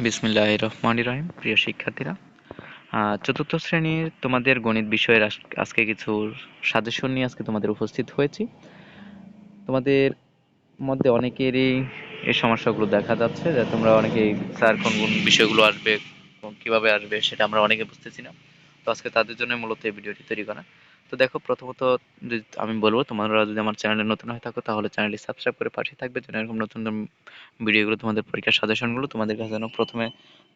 বিসমিল্লাহ রহমান রহিম প্রিয় শিক্ষার্থীরা চতুর্থ শ্রেণির তোমাদের গণিত বিষয়ের আজ- আজকে কিছু সাজেশন নিয়ে আজকে তোমাদের উপস্থিত হয়েছি। তোমাদের মধ্যে অনেকেরই এই সমস্যাগুলো দেখা যাচ্ছে যে তোমরা অনেকেই স্যার কোন কোন বিষয়গুলো আসবে কীভাবে আসবে সেটা আমরা অনেকে বুঝতেছি না। তো আজকে তাদের জন্য মূলত এই ভিডিওটি তৈরি করা। তো দেখো, প্রথমত যদি আমি বলব, তোমরা যদি আমার চ্যানেলে নতুন হয়ে থাকো, তাহলে চ্যানেলটি সাবস্ক্রাইব করে পাশে থাকবে, যেন এরকম নতুন নতুন ভিডিওগুলো তোমাদের পরীক্ষার সাজেশনগুলো তোমাদের কাছে যেন প্রথমে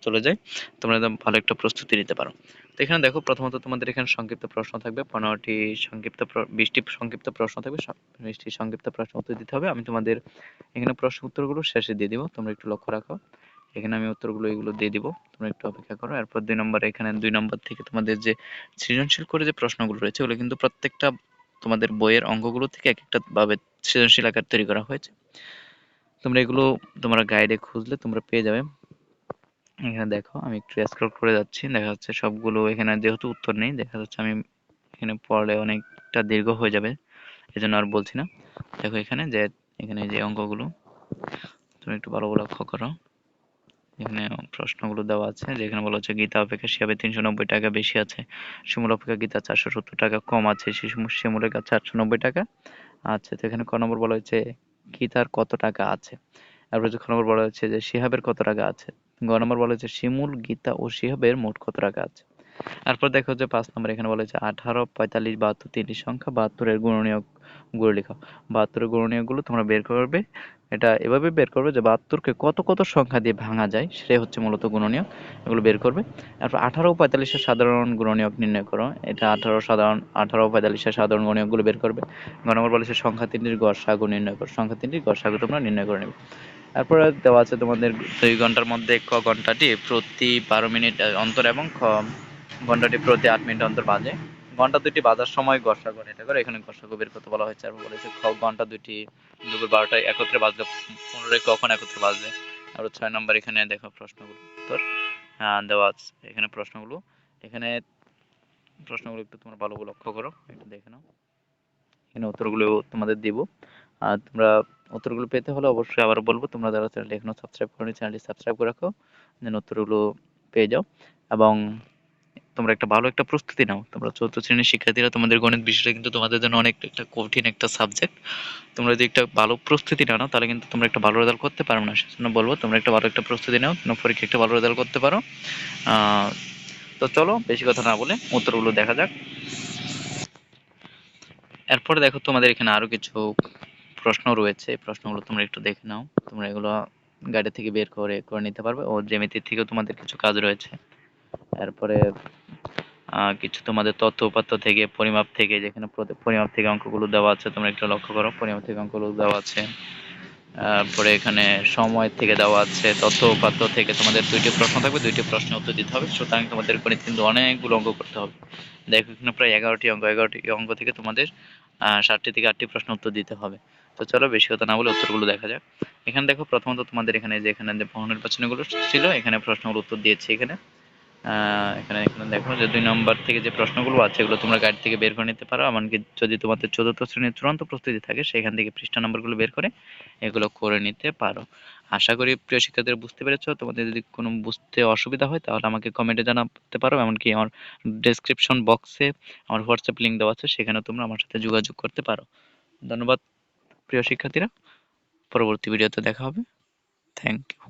চলে যায়। তোমরা যেন ভালো একটা প্রস্তুতি নিতে পারো। তো এখানে দেখো, প্রথমত তোমাদের এখানে সংক্ষিপ্ত প্রশ্ন থাকবে, পনেরোটি সংক্ষিপ্ত বিশটি সংক্ষিপ্ত প্রশ্ন থাকবে বিশটি সংক্ষিপ্ত প্রশ্ন উত্তর দিতে হবে। আমি তোমাদের এখানে প্রশ্ন উত্তরগুলো শেষে দিয়ে দিব, তোমরা একটু লক্ষ্য রাখো। এখানে আমি উত্তরগুলো এগুলো দিয়ে দিব। তোমরা একটু অপেক্ষা করো। এরপর দুই নম্বর, এখানে দুই নম্বর থেকে তোমাদের যে সৃজনশীল করে যে প্রশ্নগুলো রয়েছে, ওগুলো কিন্তু প্রত্যেকটা তোমাদের বইয়ের অঙ্কগুলো থেকে এক একটা ভাবে সৃজনশীল আকার তৈরি করা হয়েছে। তোমরা এগুলো তোমরা গাইডে খুঁজলে তোমরা পেয়ে যাবে। এখানে দেখো, আমি একটু স্ক্রল করে যাচ্ছি। দেখা যাচ্ছে সবগুলো এখানে যেহেতু উত্তর নেই, দেখা যাচ্ছে আমি এখানে পড়লে অনেকটা দীর্ঘ হয়ে যাবে। এজন্য আর বলছি না। দেখো এখানে যে এখানে যে অঙ্কগুলো তুমি একটু ভালো লক্ষ্য করো। এখানে প্রশ্নগুলো দেওয়া আছে, যেখানে বলা হচ্ছে গীতা অপেক্ষা শিয়াবে তিনশো নব্বই টাকা বেশি আছে, শিমুল অপেক্ষা গীতা চারশো সত্তর টাকা কম আছে শিমুলের কাছে আটশো নব্বই টাকা আচ্ছা তো এখানে ক নম্বর বলা হয়েছে গীতার কত টাকা আছে? তারপরে যে খ নম্বর বলা হচ্ছে যে শিহাবের কত টাকা আছে? গ নম্বর বলা হচ্ছে শিমুল, গীতা ও শিহাবের মোট কত টাকা আছে? তারপর দেখো যে পাঁচ নম্বর এখানে বলা হচ্ছে আঠারো, পঁয়তাল্লিশ, বাহাত্তর, তিনটি সংখ্যা, বাহাত্তরের গুণনীয়গুলো লেখো। বাহাত্তরের গুণনীয়গুলো তোমরা বের করবে এটা এভাবে বের করবে যে বাহাত্তরকে কত কত সংখ্যা দিয়ে ভাঙা যায় সেটাই হচ্ছে মূলত গুণনীয়ক, এগুলো বের করবে। তারপর আঠারো পঁয়তাল্লিশের সাধারণ গুণনীয়ক নির্ণয় করো, এটা আঠারো সাধারণ, আঠারো পঁয়তাল্লিশের সাধারণ গুণনীয়কগুলো বের করবে। নম্বর বলেছে সংখ্যা তিনটির গড়সাগু নির্ণয় করো, সংখ্যা তিনটির গড়সাগু তোমরা নির্ণয় করে নেবে। তারপরে দেওয়া আছে তোমাদের দুই ঘণ্টার মধ্যে ক ঘন্টাটি প্রতি বারো মিনিট অন্তর এবং খ ঘন্টাটি প্রতি আট মিনিট অন্তর বাজে। ঘণ্টা দুটি বাজার সময় গসাগু এটা করে এখানে গসাগু বের করতে বলা হয়েছে আর বলেছে ঘণ্টা দুটি দুপুর বারোটায় একত্রে বাজলে পনেরোয় কখন একত্রে বাজবে। আর ছয় নম্বর এখানে দেখো প্রশ্নগুলো উত্তর আহ, দেওয়া আছে। এখানে প্রশ্নগুলো এখানে প্রশ্নগুলো একটু তোমরা ভালো লক্ষ্য করো একটু দেখে নাও। এখানে উত্তরগুলো তোমাদের দিব। আর তোমরা উত্তরগুলো পেতে হলে অবশ্যই আবার বলব তোমরা যারা চ্যানেলটি এখনও সাবস্ক্রাইব করনি চ্যানেলটি সাবস্ক্রাইব করে রাখো যেন উত্তরগুলো পেয়ে যাও। এবং তোমরা একটা ভালো একটা প্রস্তুতি নাও। তোমরা চতুর্থ শ্রেণির শিক্ষার্থীরা তোমাদের গণিত বিষয়টা কিন্তু তোমাদের জন্য অনেক একটা কঠিন একটা সাবজেক্ট তোমরা যদি একটা ভালো প্রস্তুতি নাও, তাহলে কিন্তু তোমরা একটা ভালো রেজাল্ট করতে পারো না। সেজন্য বলব, তোমরা একটা ভালো একটা প্রস্তুতি নাও, তোমরা পরীক্ষা একটা ভালো রেজাল্ট করতে পারো। তো চলো, বেশি কথা না বলে উত্তরগুলো দেখা যাক। এরপরে দেখো তোমাদের এখানে আরও কিছু প্রশ্ন রয়েছে। প্রশ্নগুলো তোমরা একটু দেখে নাও। তোমরা এগুলো গাড়ি থেকে বের করে করে নিতে পারবে। ও জ্যামিতির থেকেও তোমাদের কিছু কাজ রয়েছে। এরপরে আহ, কিছু তোমাদের তথ্য উপাত্ত থেকে পরিমাপ থেকে যেখানে পরিমাপ থেকে অঙ্কগুলো দেওয়া আছে তোমরা একটু লক্ষ্য করো পরিমাপ থেকে অঙ্কগুলো দেওয়া আছে। তারপরে এখানে সময় থেকে দেওয়া আছে তথ্য উপাত্ত থেকে তোমাদের দুইটি প্রশ্ন থাকবে দুইটি প্রশ্নের উত্তর দিতে হবে সুতরাং তোমাদের গণিত কিন্তু অনেকগুলো অঙ্ক করতে হবে। দেখো এখানে প্রায় এগারোটি অঙ্ক এগারোটি অঙ্ক থেকে তোমাদের ষাটটি থেকে আটটি প্রশ্ন উত্তর দিতে হবে। তো চলো বেশি কথা না বলে উত্তরগুলো দেখা যাক। এখানে দেখো প্রথমত তোমাদের এখানে যে এখানে যে বহু নির্বাচনীগুলো ছিল এখানে প্রশ্নগুলো উত্তর দিয়েছি এখানে। এখানে এখানে দেখো যে দুই নম্বর থেকে যে প্রশ্নগুলো আছে, এগুলো তোমরা গাইড থেকে বের করে নিতে পারো। এমনকি যদি তোমাদের চতুর্থ শ্রেণির চূড়ান্ত প্রস্তুতি থাকে, সেখান থেকে পৃষ্ঠা নম্বরগুলো বের করে এগুলো করে নিতে পারো। আশা করি প্রিয় শিক্ষার্থীরা বুঝতে পেরেছ। তোমাদের যদি কোনো বুঝতে অসুবিধা হয়, তাহলে আমাকে কমেন্টে জানাতে পারো। এমনকি আমার ডেসক্রিপশন বক্সে আমার হোয়াটসঅ্যাপ লিঙ্ক দেওয়া আছে, সেখানে তোমরা আমার সাথে যোগাযোগ করতে পারো। ধন্যবাদ প্রিয় শিক্ষার্থীরা। পরবর্তী ভিডিওতে দেখা হবে। Thank you